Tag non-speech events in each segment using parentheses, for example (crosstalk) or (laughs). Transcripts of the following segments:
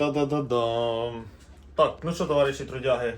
Та-да-да-дам. Так, ну що, товариші трудяги.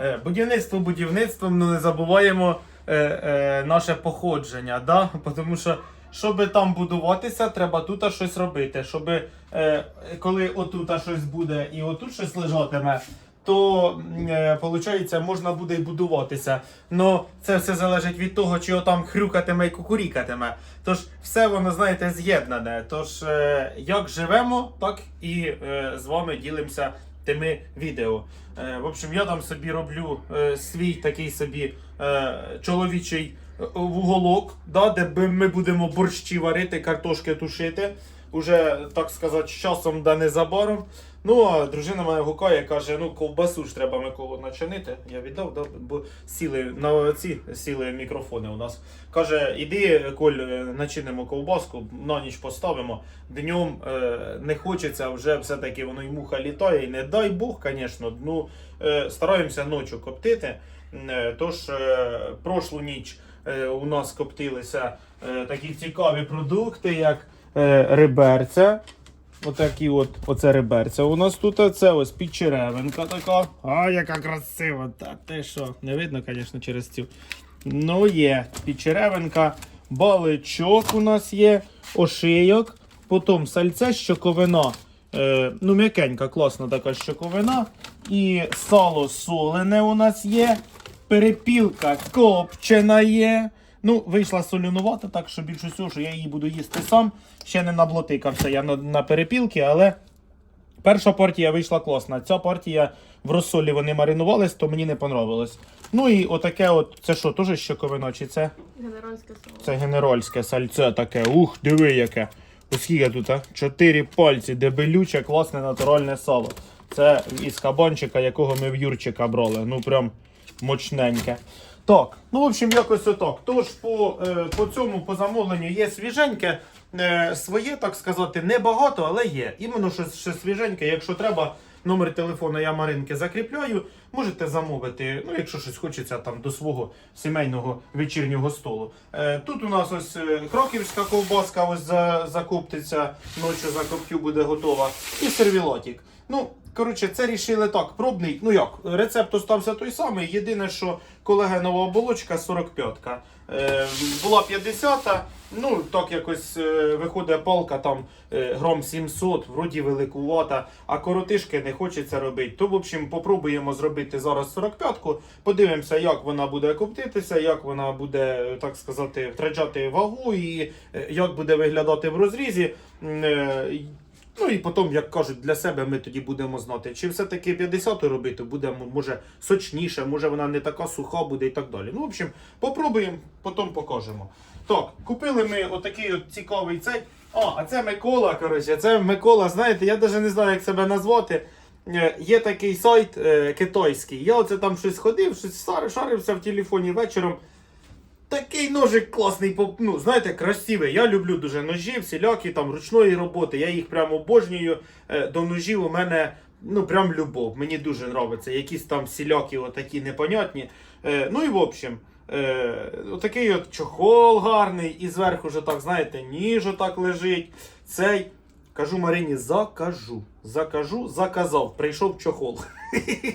Е, Будівництво будівництвом, ну не забуваємо е, е, наше походження, да? (laughs) тому що, щоб там будуватися, треба тут щось робити. Щоб е, коли отут щось буде і отут щось лежатиме, то е, виходить, можна буде й будуватися. Но це все залежить від того, чи там хрюкатиме і кукурікатиме. Тож все воно, знаєте, з'єднане. Тож, е, як живемо, так і е, з вами ділимося тими відео. Е, в общем, я там собі роблю е, свій такий собі е, чоловічий е, вуголок, да, де ми будемо борщі варити, картошки тушити. Уже, так сказати, з часом да незабаром. Ну, а дружина моя гукає, каже, ну ковбасу ж треба Миколу начинити. Я віддав, да, бо сіли на ці сіли мікрофони у нас. Каже, іди, Коль, е, начинимо ковбаску, на ніч поставимо. Днем е, не хочеться, вже все-таки воно й муха літає. І не дай Бог, звісно, ну, е, стараємося ночі коптити. Е, Тож, е, прошлу ніч е, у нас коптилися е, такі цікаві продукти, як риберця. Отакі от, оце реберця. У нас тут це ось підчеревинка така. А, яка красива. Та ти що? Не видно, звісно, через цю. Ну, є. Підчеревинка, баличок у нас є, ошийок, потім сальце, щоковина. Е, ну, м'якенька, класна така щоковина. І сало солене у нас є. Перепілка копчена є. Ну, вийшла солюнувата, так що більше всього, що я її буду їсти сам. Ще не наблотикався я на, на перепілки, але перша партія вийшла класна. Ця партія в розсолі вони маринувались, то мені не понравилось. Ну і отаке, от, це що, теж щоковино, чи це? Генеральське. Це генеральське сальце таке. Ух, диви яке. Оскільки тут, а? Чотири пальці, дебелюче, класне натуральне сало. Це із кабанчика, якого ми в Юрчика брали. Ну прям мощненьке. Так, ну в общем, якось отак. Тож по, е, по цьому по замовленню є свіженьке. Е, своє, так сказати, небагато, але є. Іменно щось ще свіженьке. Якщо треба, номер телефону я Маринки закріпляю. Можете замовити, ну, якщо щось хочеться там до свого сімейного вечірнього столу. Е, тут у нас ось кроківська ковбаска, ось за, закоптиться, ночі закоптю буде готова. І сервілотик. Ну, коротше, це рішили так, пробний. Ну як, рецепт остався той самий. Єдине, що колегенова оболочка 45-ка. Е, була 50-та, ну так якось е, виходить палка там е, гром 700, вроді великувата, а коротишки не хочеться робити. То, в общем, попробуємо зробити зараз 45-ку, подивимося, як вона буде коптитися, як вона буде, так сказати, втрачати вагу і е, як буде виглядати в розрізі. Е, Ну і потім, як кажуть, для себе ми тоді будемо знати, чи все-таки 50 робити, буде може сочніше, може вона не така суха буде і так далі. Ну, в общем, попробуємо, потім покажемо. Так, купили ми отакий от цікавий цей. О, а це Микола, коротше, це Микола, знаєте, я навіть не знаю, як себе назвати. Е, Є такий сайт е, китайський. Я оце там щось ходив, щось шарився в телефоні вечором. Такий ножик класний, ну, знаєте, красивий. Я люблю дуже ножі, всілякі там ручної роботи. Я їх прямо обожнюю. Е, До ножів у мене ну прям любов. Мені дуже подобається. Якісь там всілякі отакі непонятні. Е, Ну і в общем, е, отакий от чохол гарний, і зверху вже так, знаєте, ніж отак лежить. Цей. Кажу Марині, закажу. Закажу, заказав, прийшов чохол.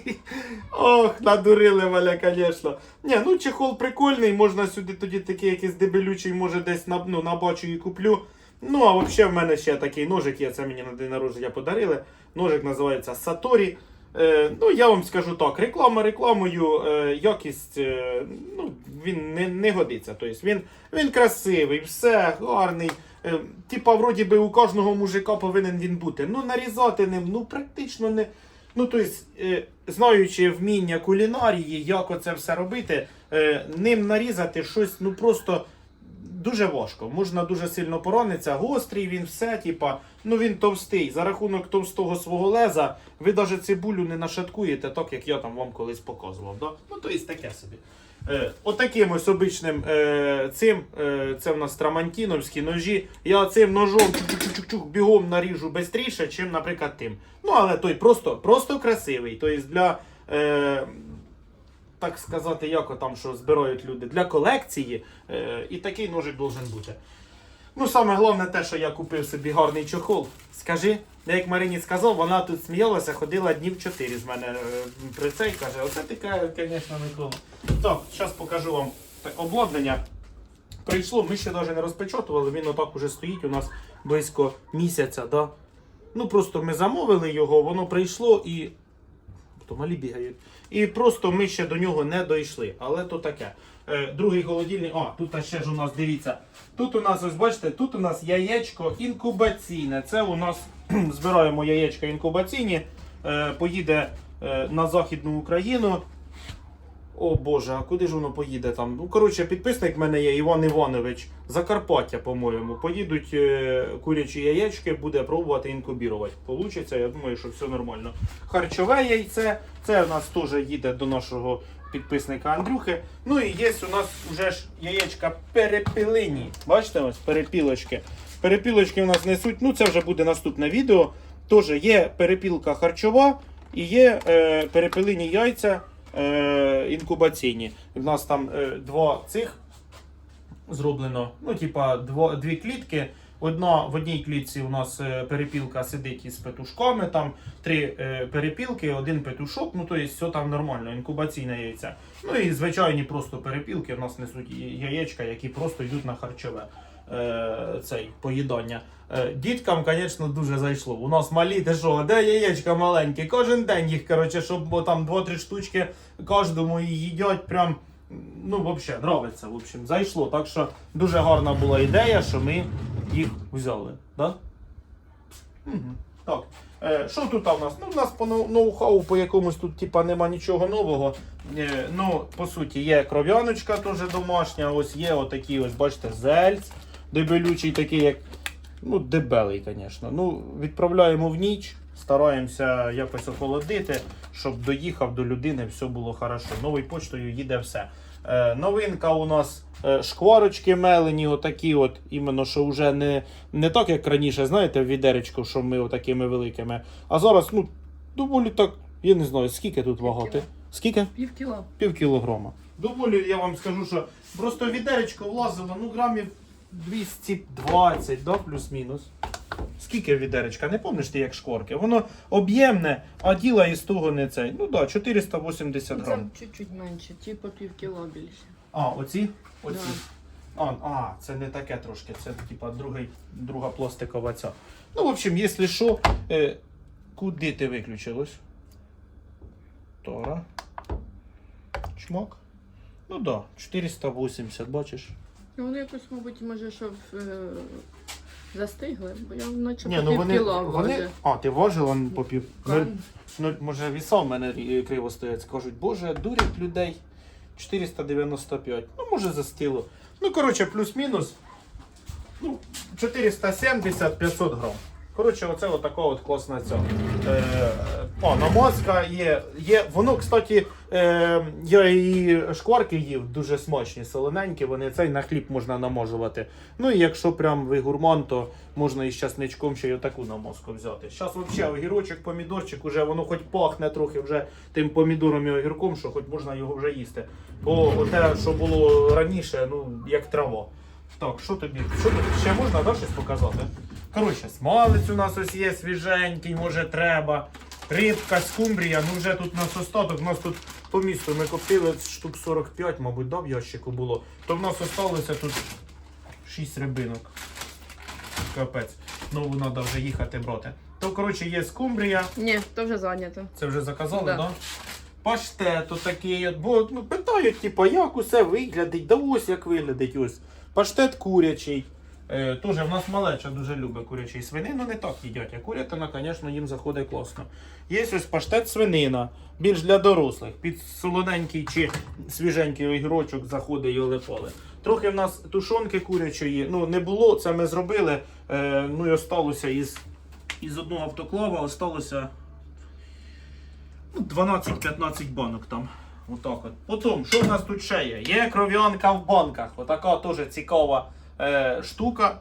(laughs) Ох, надурили валя, звісно. Ні, ну чехол прикольний, можна сюди тоді такий якийсь дебелючий, може десь ну, набачу і куплю. Ну, а взагалі в мене ще такий ножик я це мені на день народження подарили. Ножик називається Саторі. Е, ну, я вам скажу так, реклама рекламою, е, якість, е, ну, він не, не годиться. Тобто він, він красивий, все, гарний. Е, типа, вроді би, у кожного мужика повинен він бути. Ну, нарізати ним, ну, практично не. Ну, тобто, е, знаючи вміння кулінарії, як оце все робити, е, ним нарізати щось, ну просто дуже важко. Можна дуже сильно поранитися. Гострий він все, типа, ну він товстий. За рахунок товстого свого леза, ви навіть цибулю не нашаткуєте, так як я там вам колись показував. Да? Ну, то є таке собі. Е, Отаким ось обичним е, цим, е, це в нас трамантіновські ножі. Я цим ножом чук-чук-чук бігом наріжу швидше, чим, наприклад, тим. Ну, але той просто, просто красивий. Тобто для, е, так сказати, як там, що збирають люди, для колекції. Е, і такий ножик должен бути. Ну, саме головне те, що я купив собі гарний чохол. Скажи, як Марині сказав, вона тут сміялася, ходила днів 4 з мене е, при цей каже, оце ти, ка- звісно, Микола. Так, зараз покажу вам обладнання. Прийшло, ми ще навіть не розпечатували, він отак уже стоїть у нас близько місяця. Да? Ну просто ми замовили його, воно прийшло і. То малі бігають. І просто ми ще до нього не дійшли. Але то таке. Е, другий холодильник. А, тут ще ж у нас, дивіться. Тут у нас, ось бачите, тут у нас яєчко інкубаційне. Це у нас збираємо яєчка інкубаційні. Е, поїде е, на Західну Україну. О Боже, а куди ж воно поїде там? Ну, коротше, підписник в мене є Іван Іванович. Закарпаття, по-моєму. Поїдуть е, курячі яєчки, буде пробувати інкубірувати. Получиться, я думаю, що все нормально. Харчове яйце, це у нас теж їде до нашого підписника Андрюхи. Ну і є у нас вже ж яєчка перепілині. Бачите, ось перепілочки. Перепілочки у нас несуть, ну це вже буде наступне відео. Теж є перепілка харчова і є е, перепілині яйця е, інкубаційні. У нас там е, два цих зроблено. Ну, типа, дві клітки. Одна в одній клітці у нас е, перепілка сидить із петушками, там три е, перепілки, один петушок, ну то є все там нормально, інкубаційне яйця. Ну і звичайні просто перепілки у нас несуть яєчка, які просто йдуть на харчове цей, поїдання. Е, діткам, звісно, дуже зайшло. У нас малі, ти що, де яєчка маленькі? Кожен день їх, коротше, щоб бо там 2-3 штучки кожному їдять прям. Ну, взагалі, нравиться, в общем, зайшло. Так що дуже гарна була ідея, що ми їх взяли. Да? Так. Е, що тут у нас? Ну, у нас по ноу- ноу-хау по якомусь тут типа нема нічого нового. Е, ну, по суті, є кров'яночка теж домашня, ось є отакі, ось бачите, зельц, дебелючий такий, як. Ну, дебелий, звісно. Ну, відправляємо в ніч, стараємося якось охолодити, щоб доїхав до людини, все було хорошо. Новою почтою їде все. Е, новинка у нас е, шкварочки мелені, отакі от, іменно, що вже не, не так, як раніше, знаєте, в відеречку, що ми отакими великими. А зараз, ну, доволі так, я не знаю, скільки тут вагати. Скільки? Пів кіла. Пів кілограма. Доволі я вам скажу, що просто в відеречко влазило, ну, грамів 220, да, плюс-мінус. Скільки відеречка? Не пам'ятаєш ти як шкорки? Воно об'ємне, а діла із того не цей. Ну так, да, 480 Це грам. чуть-чуть менше, типу пів кіла більше. А, оці? Оці. Да. А, а, це не таке трошки, це типа другий, друга пластикова ця. Ну, в общем, якщо що, е, куди ти виключилось? Тора. Чмок. Ну так, да, 480, бачиш? Ну, вони якось, мабуть, може, що в, е, застигли, бо я наче Ні, по ну пів вони, кіла вони... може. А, ти важила по пів. Ну, ну, може, віса в мене криво стоять. Скажуть, боже, дурять людей. 495. Ну, може, застило. Ну, коротше, плюс-мінус. Ну, 470-500 грам. Коротше, оце отака от класна ця. Е, о, намазка є. є. Воно, кстати, е, я і шкварки їв дуже смачні, солоненькі, вони цей на хліб можна намазувати. Ну і якщо прям ви гурман, то можна і з часничком ще й отаку намазку взяти. Зараз взагалі огірочок, помідорчик, уже воно хоч пахне трохи вже тим помідором і огірком, що хоч можна його вже їсти. Бо те, що було раніше, ну, як трава. Так, що тобі? Що тобі? Ще можна да, щось показати? Коротше, смалець у нас ось є свіженький, може треба. Рибка, скумбрія, ну вже тут у нас остаток, у нас тут по місту ми коптили штук 45, мабуть, да, в ящику було. То в нас осталося тут 6 рибинок. Капець. Нову треба вже їхати брати. То, коротше, є скумбрія. Ні, то вже зайнято. Це вже заказали, Да. да? Паштет отакий, от, бо ну, питають, типу, як усе виглядить, да ось як виглядить ось. Паштет курячий. Е, Тоже в нас малеча дуже любить курячий свинину, не так їдять, а курятина, звісно, їм заходить класно. Є ось паштет свинина, більш для дорослих. Під солоненький чи свіженький огірочок заходить і олепали. Трохи в нас тушонки курячої, ну не було, це ми зробили. Е, ну і осталося із, із одного автоклава, осталося Ну, 12-15 банок там. Отак от. Потім, що в нас тут ще є? Є кров'янка в банках. Отака теж цікава е, штука.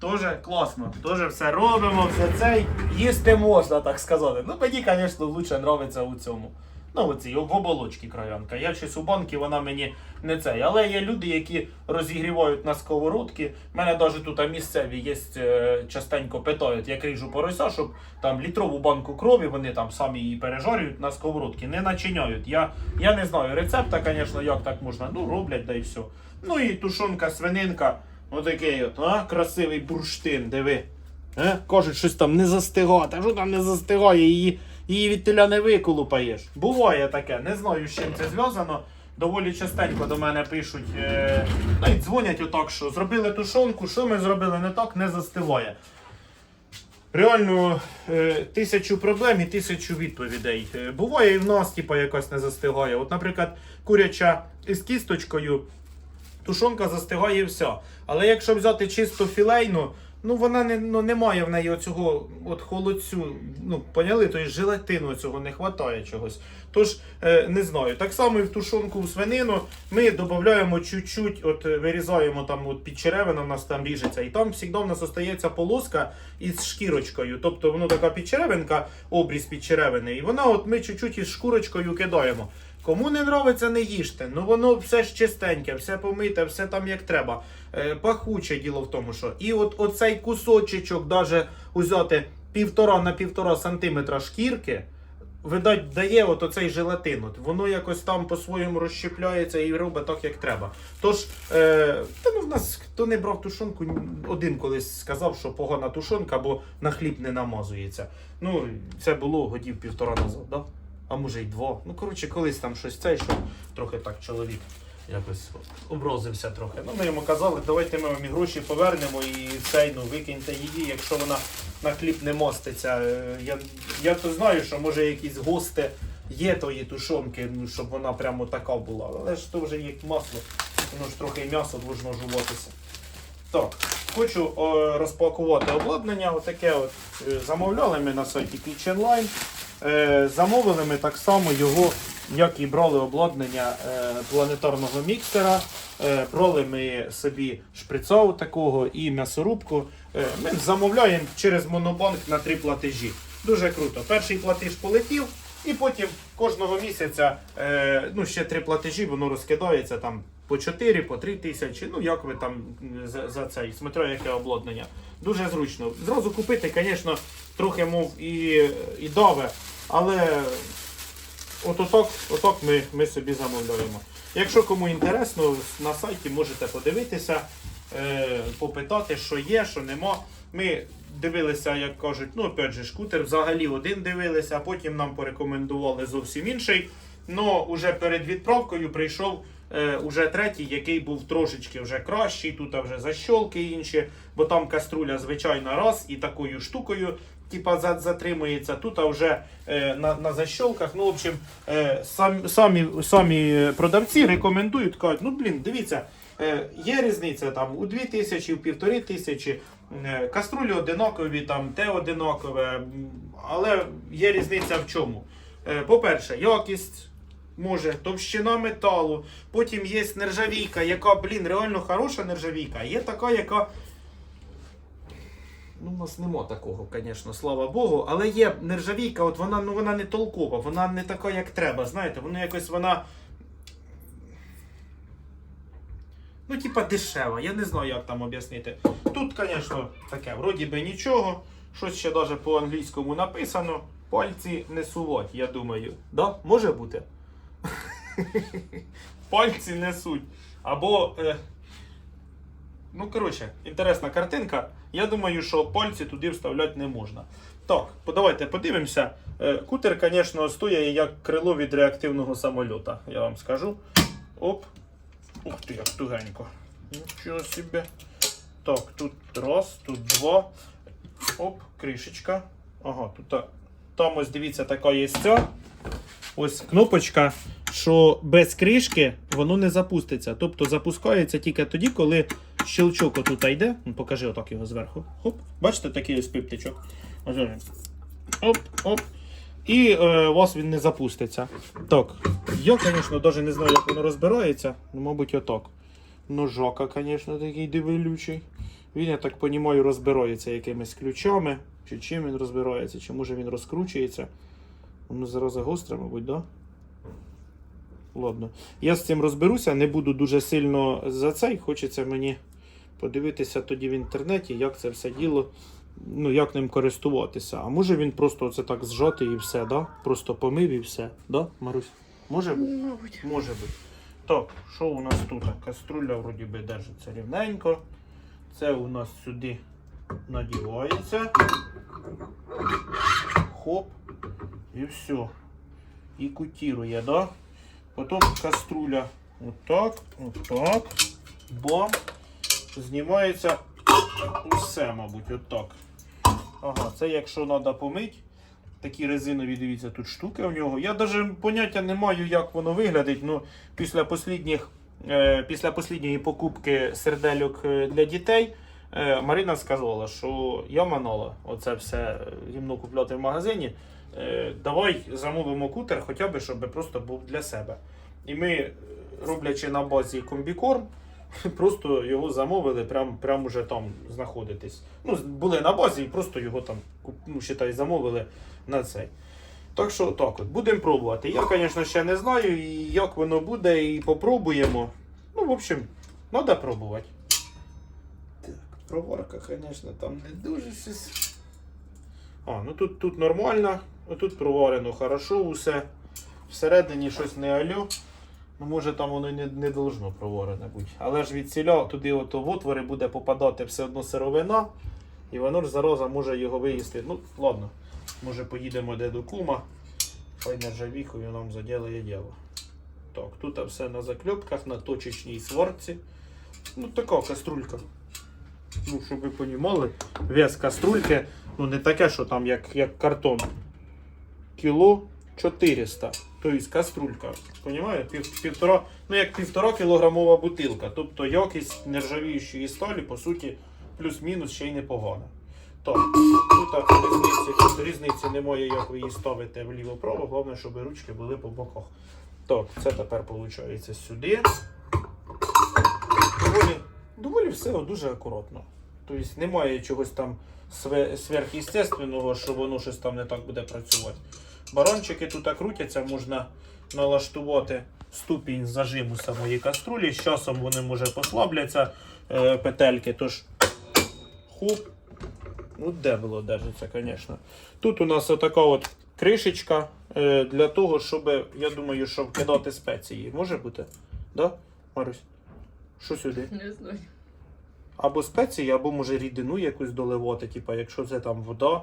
Тоже класно. Тоже все робимо, все цей. Їсти можна, так сказати. Ну, мені, звісно, лучше подобається у цьому. Ну, оці в оболочці кров'янка. Я щось у банки, вона мені не цей. Але є люди, які розігрівають на сковородки. У мене навіть тут місцеві є, е, частенько питають, як ріжу порося, щоб там літрову банку крові вони там самі її пережарюють на сковородки, не начиняють. Я, я не знаю рецепта, звісно, як так можна. Ну, роблять, да і все. Ну і тушонка, свининка, отакий от, а, красивий бурштин, диви. Е? Кажуть, щось там не застигає. Та що там не застигає, її, її від теля не виколупаєш. Буває таке, не знаю, з чим це зв'язано. Доволі частенько до мене пишуть, е, навіть дзвонять отак, що зробили тушонку, що ми зробили не так, не застигає. Реально е, тисячу проблем і тисячу відповідей. Е, Буває і в нас, типа, якась не застигає. От, наприклад, куряча із кісточкою, тушонка застигає і все. Але якщо взяти чисто філейну, ну вона не, ну, не має в неї оцього от холодцю, ну, поняли, тобто желатину цього не вистачає чогось. Тож, е, не знаю. Так само і в тушонку в свинину ми додаємо чуть-чуть, от вирізаємо там от під черевина, у нас там ріжеться, і там завжди в нас остається полоска із шкірочкою. Тобто воно така підчеревинка, обріз під черевини, і вона от ми чуть-чуть із шкурочкою кидаємо. Кому не нравиться, не їжте. Ну воно все ж чистеньке, все помите, все там як треба. Е, пахуче діло в тому, що. І от оцей кусочечок, даже узяти півтора на півтора сантиметра шкірки, видать, дає от оцей желатин. От воно якось там по-своєму розщепляється і робить так, як треба. Тож, е, та ну в нас хто не брав тушонку, один колись сказав, що погана тушонка, бо на хліб не намазується. Ну, це було годів півтора назад, да? А може й два. Ну, коротше, колись там щось цей, що трохи так чоловік якось оброзився трохи. Ну, ми йому казали, давайте ми вам і гроші повернемо і цей, викиньте її, якщо вона на хліб не моститься. Е, Я, я то знаю, що може якісь гости є тої тушонки, ну, щоб вона прямо така була. Але ж то вже як масло, воно ж трохи і м'ясо должно жуватися. Так, хочу о, розпакувати обладнання. Отаке от е, замовляли ми на сайті Kitchen Line. Е, замовили ми так само його, як і брали обладнання е, планетарного міксера. Е, брали ми собі шприцову такого і м'ясорубку. Е, ми замовляємо через монобанк на три платежі. Дуже круто. Перший платеж полетів, і потім кожного місяця е, ну, ще три платежі, воно розкидається там по 4, по 3 тисячі. Ну, як ви там за, за цей, смотря яке обладнання. Дуже зручно. Зразу купити, звісно, трохи мов і, і даве, але от отак, отак ми, ми собі замовляємо. Якщо кому інтересно, на сайті можете подивитися, е, попитати, що є, що нема. Ми дивилися, як кажуть, ну опять же, шкутер взагалі один дивилися, а потім нам порекомендували зовсім інший. Ну, уже перед відправкою прийшов е, уже третій, який був трошечки вже кращий. Тут вже защолки інші, бо там каструля звичайна раз і такою штукою. Типа за- затримується, тут а вже е, на, на защолках. Ну, в общем, е, сам, самі, самі продавці рекомендують, кажуть, ну блін, дивіться, е, є різниця там у 2000, у 1500, е, каструлі одинакові, там те одинакове, але є різниця в чому. Е, по-перше, якість. Може, товщина металу, потім є нержавійка, яка, блін, реально хороша нержавійка, є така, яка Ну, у нас нема такого, звісно, слава Богу. Але є нержавійка, от вона, ну, вона не толкова, вона не така, як треба. Знаєте, вона якось вона. Ну, типа дешева, я не знаю, як там об'яснити. Тут, звісно, таке, вроді би нічого. Щось ще навіть по-англійському написано. Пальці не сувать, я думаю. Да? Може бути? (laughs) Пальці несуть. Або. Е... Ну, коротше, інтересна картинка. Я думаю, що пальці туди вставляти не можна. Так, давайте подивимося. Е, Кутер, звісно, стоїть як крило від реактивного самольота, я вам скажу. Оп. Ух ти, як тугенько. Нічого собі. Так, тут раз, тут два. Оп, кришечка. Ага, тут та- там ось дивіться, така є ця. Ось кнопочка, що без кришки воно не запуститься. Тобто запускається тільки тоді, коли щелчок отут йде. Ну, покажи отак його зверху. Хоп. Бачите, такий ось пиптичок. Оп, оп. І е, у вас він не запуститься. Так, я, звісно, навіть не знаю, як воно розбирається. Ну, мабуть, отак. Ножака, звісно, такий дивилючий. Він, я так розумію, розбирається якимись ключами. Чи чим він розбирається, чи може він розкручується. Воно зараз гостре, мабуть, да? Ладно. Я з цим розберуся, не буду дуже сильно за цей. Хочеться мені подивитися тоді в інтернеті, як це все діло, ну, як ним користуватися. А може він просто оце так зжати і все, да? Просто помив і все, да, Марусь? Може бути? Мабуть. Може бути. Так, що у нас тут? Каструля вроді би держиться рівненько. Це у нас сюди надівається. Хоп. І все. І кутірує, да? Потім каструля отак, отак. Бам. Знімається усе, мабуть, отак. Ага, це якщо треба помити. Такі резинові, дивіться, тут штуки у нього. Я навіть поняття не маю, як воно виглядить. Ну, після послідніх, е, після послідньої покупки сердельок е, для дітей е, Марина сказала, що я манала оце все гімно купляти в магазині. Давай замовимо кутер, хоча б, щоб просто був для себе. І ми, роблячи на базі комбікорм, (laughs) просто його замовили, прям, прям уже там знаходитись. Ну, були на базі і просто його там ну, считай, замовили на цей. Так що так от, будемо пробувати. Я, звісно, ще не знаю, і як воно буде, і попробуємо. Ну, в общем, треба пробувати. Так, проварка, звісно, там не дуже щось. А, ну тут, тут нормально, тут проварено хорошо усе. Всередині щось не алю. Ну, може там воно не, не должно проварене бути. Але ж від ціля туди ото в отвори буде попадати все одно сировина. І воно ж зараза може його виїсти. Ну, ладно. Може поїдемо де до кума. Хай нержавіхою нам заділає діло. Так, тут все на закльопках, на точечній сварці. Ну, така каструлька. Ну, щоб ви розуміли, вес каструльки, ну не таке, що там як, як картон. Кіло 400. Тобто каструлька. Пів, півтора, ну як півтора кілограмова бутилка. Тобто якість нержавіючої сталі, по суті, плюс-мінус ще й непогана. Так, тут різниці, різниці немає, як ви її ставите вліво-право, головне, щоб ручки були по боках. Так, це тепер виходить сюди. Доволі, доволі все дуже акуратно. Тобто немає чогось там све- сверхъестественного, що воно щось там не так буде працювати. Баранчики тут крутяться, можна налаштувати ступінь зажиму самої каструлі. З часом вони може послабляться е, петельки, тож хоп. Ну, де було держиться, звісно. Тут у нас отака от кришечка е, для того, щоб, я думаю, що вкидати спеції. Може бути? Да, Марусь? Що сюди? Не знаю. Або спеції, або може рідину якусь доливати, типа, якщо це там вода,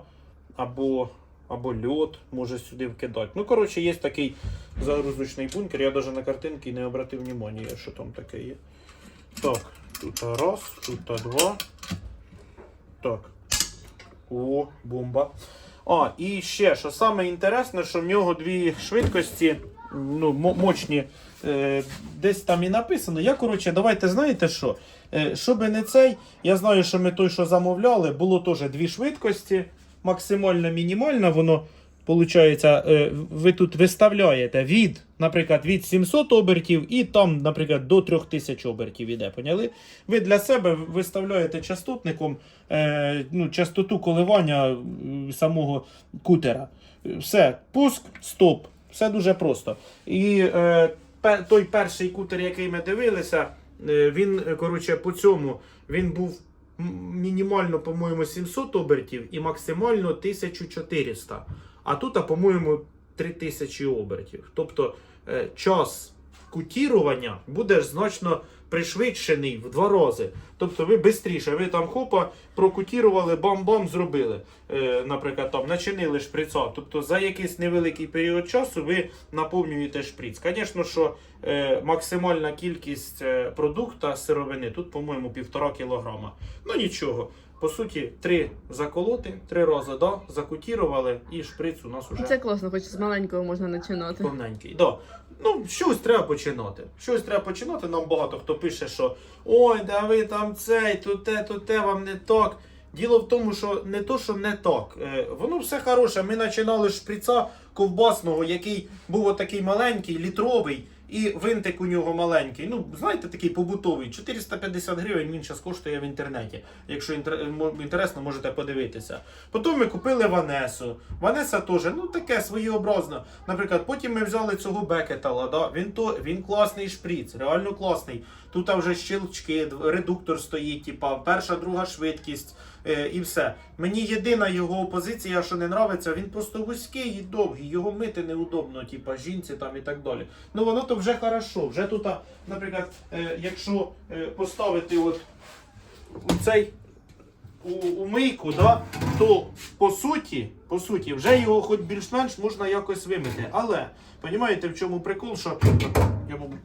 або, або льод, може сюди вкидати. Ну, коротше, є такий загрузочний бункер. Я навіть на картинки не обратив внимання, що там таке є. Так, тут раз, тут два. Так. О, бомба. А, і ще, що саме інтересне, що в нього дві швидкості, ну, мощні. Е, десь там і написано. Я, коротше, давайте знаєте що? Е, щоб не цей, я знаю, що ми той, що замовляли, було теж дві швидкості, максимально мінімальна, воно. Получається, е, ви тут виставляєте від, наприклад, від 700 обертів і там, наприклад, до 3000 обертів іде. Поняли? Ви для себе виставляєте частотником е, ну, частоту коливання е, самого кутера. Все, пуск, стоп. Все дуже просто. І той перший кутер, який ми дивилися, він, коротше, по цьому він був мінімально, по-моєму, 700 обертів і максимально 1400. А тут, по-моєму, 3000 обертів. Тобто е, час кутірування буде значно пришвидшений в два рази. Тобто ви швидше, ви там хопа, прокутірували, бам-бам, зробили. Е, наприклад, там начинили шприца. Тобто за якийсь невеликий період часу ви наповнюєте шприц. Звісно, що е, максимальна кількість е, продукта сировини тут, по-моєму, півтора кілограма. Ну нічого. По суті, три заколоти, три рази да, закутірували, і шприц у нас уже Це класно, хоч з маленького можна починати. повненький. Да. Ну, щось треба починати. Щось треба починати. Нам багато хто пише, що ой, да ви там цей, то те, то те, вам не так. Діло в тому, що не то, що не так. Е, воно все хороше. Ми починали з шприца ковбасного, який був отакий маленький, літровий. І винтик у нього маленький. Ну, знаєте, такий побутовий. 450 гривень він зараз коштує в інтернеті. Якщо інтересно, можете подивитися. Потім ми купили Ванесу. Ванеса теж, ну таке своєобразно. Наприклад, потім ми взяли цього Бекетала. Да? Він, то, він класний шприц, реально класний. Тут вже щелчки, редуктор стоїть, типа, перша, друга швидкість і все. Мені єдина його позиція, що не нравиться, він просто вузький і довгий, його мити неудобно, типа жінці там і так далі. Ну воно то вже хорошо. Вже тут, наприклад, е, якщо е, поставити от цей у, у мийку, да, то по суті, по суті, вже його хоч більш-менш можна якось вимити. Але, розумієте, в чому прикол, що я мабуть,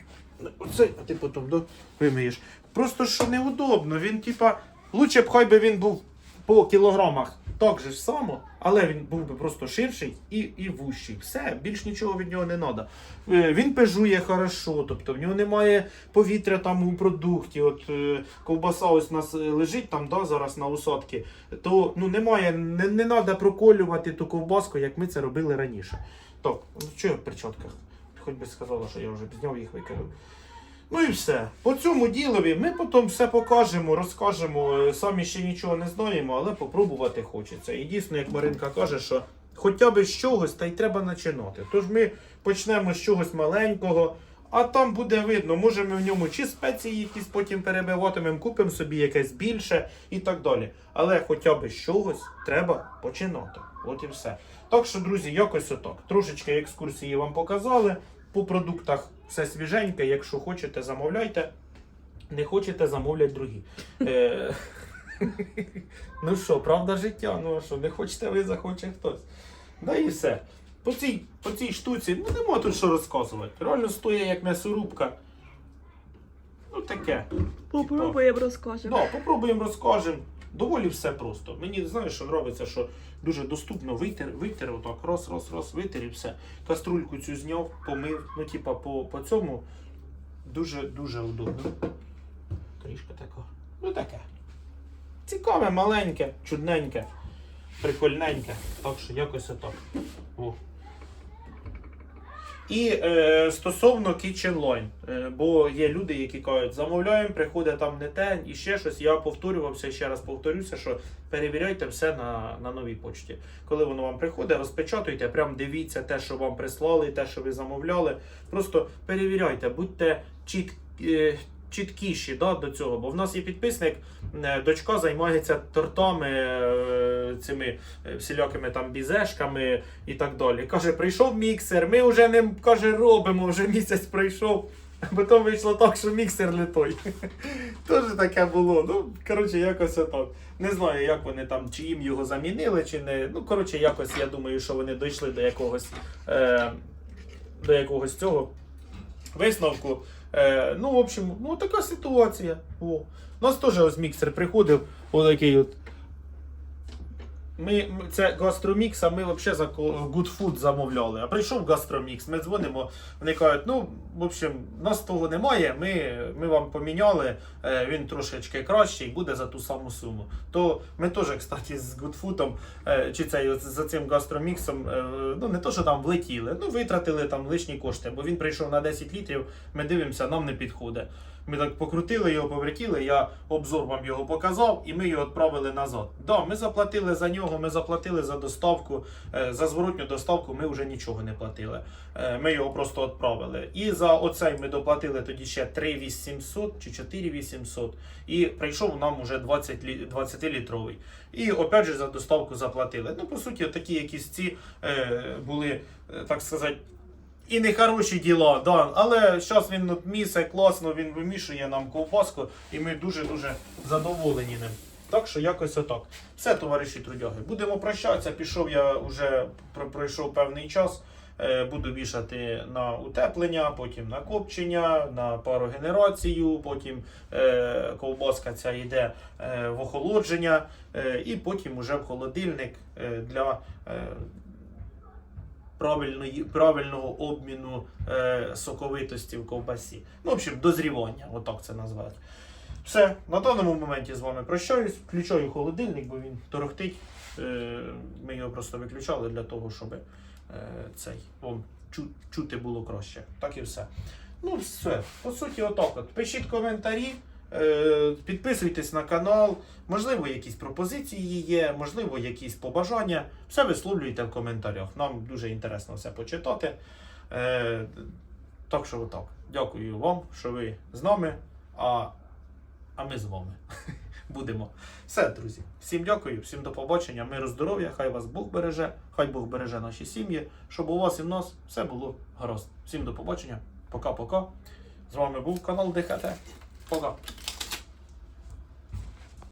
оцей, а ти потім да, вимиєш. Просто що неудобно. Він, типа, лучше б хай би він був по кілограмах так же ж само, але він був би просто ширший і, і вущий. Все, більш нічого від нього не треба. Він пежує хорошо, тобто в нього немає повітря там у продукті. От е, ковбаса ось нас е, лежить там да, зараз на усадки, то ну, немає, не, не треба проколювати ту ковбаску, як ми це робили раніше. Так, ну що я в перчатках? Хоч би сказала, що я вже зняв їх викинув. Ну і все. По цьому ділові ми потім все покажемо, розкажемо. Е, Самі ще нічого не знаємо, але попробувати хочеться. І дійсно, як Маринка каже, що хоча б з чогось, та й треба починати. Тож ми почнемо з чогось маленького, а там буде видно, може ми в ньому чи спеції якісь потім перебиватимемо, купимо собі якесь більше і так далі. Але хоча б з чогось треба починати. От і все. Так що, друзі, якось отак. Трошечки екскурсії вам показали. По продуктах все свіженьке. Якщо хочете, замовляйте. Не хочете, замовлять другі. Е, (laughs) Ну що, правда життя? Ну а що, не хочете ви, захоче хтось. Да і все. По цій, по цій штуці, ну нема тут що розказувати. Реально стоїть як м'ясорубка. Ну таке. Попробуємо розкажемо. Да, попробуємо розкажемо. Доволі все просто. Мені знаєш, що подобається, що дуже доступно витер, витер, отак, раз, витер і все. Каструльку цю зняв, помив. Ну, типа, по, по цьому дуже дуже удобно. Трішка така. Ну таке. Цікаве, маленьке, чудненьке, прикольненьке. Так що якось отак. О. І е, стосовно Kitchen Line, е, бо є люди, які кажуть, замовляємо, приходить там не те і ще щось. Я повторювався, ще раз повторюся, що перевіряйте все на, на новій почті. Коли воно вам приходить, розпечатуйте, прям дивіться те, що вам прислали, те, що ви замовляли. Просто перевіряйте, будьте чіт, е, чіткіші да, до цього. Бо в нас є підписник, е, дочка займається тортами, е, цими е, всілякими там бізешками і так далі. Каже, прийшов міксер, ми вже не каже, робимо, вже місяць пройшов. А Потім вийшло так, що міксер не той. (laughs) Теж таке було. Ну, коротше, якось отак. Не знаю, як вони там, чи їм його замінили, чи не. Ну, коротше, якось я думаю, що вони дійшли до якогось, е, до якогось цього висновку. Е, ну, в общем, ну така ситуація. О. У нас теж ось міксер приходив, отакий от. Ми, це гастромікс, а ми взагалі за Good Food замовляли. А прийшов гастромікс, ми дзвонимо, вони кажуть, ну, в общем, нас того немає, ми, ми вам поміняли, е, він трошечки кращий, буде за ту саму суму. То ми теж, кстати, з Good Food, е, чи цей, за цим гастроміксом, е, ну не то, що там влетіли, ну витратили там лишні кошти, бо він прийшов на 10 літрів, ми дивимося, нам не підходить. Ми так покрутили його, повертіли, я обзор вам його показав, і ми його відправили назад. Да, ми заплатили за нього, ми заплатили за доставку. Е, За зворотню доставку ми вже нічого не платили. Е, Ми його просто відправили. І за оцей ми доплатили тоді ще 3800 чи 4800. І прийшов нам уже 20 лі- 20-літровий. І опять же за доставку заплатили. Ну, по суті, такі якісь ці е, були, так сказати. І не хороші діла, да. але зараз він от місе класно, він вимішує нам ковбаску, і ми дуже-дуже задоволені ним. Так що якось отак. Все, товариші трудяги. Будемо прощатися. Пішов я вже пройшов певний час. Е, Буду вішати на утеплення, потім на копчення, на парогенерацію, потім е, ковбаска ця йде е, в охолодження, і потім уже в холодильник для правильної, правильного обміну е, соковитості в ковбасі. Ну, в общем, дозрівання, отак це назвати. Все, на даному моменті з вами прощаюсь. Включаю холодильник, бо він торохтить. Е, ми його просто виключали для того, щоб е, цей вам чу- чути було краще. Так і все. Ну, все. По суті, отак от. Пишіть коментарі, підписуйтесь на канал. Можливо, якісь пропозиції є, можливо, якісь побажання. Все висловлюйте в коментарях. Нам дуже інтересно все почитати. Е, так що отак. Дякую вам, що ви з нами, а, а ми з вами. (laughs) Будемо. Все, друзі. Всім дякую, всім до побачення, миру, здоров'я, хай вас Бог береже, хай Бог береже наші сім'ї, щоб у вас і в нас все було гаразд. Всім до побачення. Пока-пока. З вами був канал ДХТ. Пока.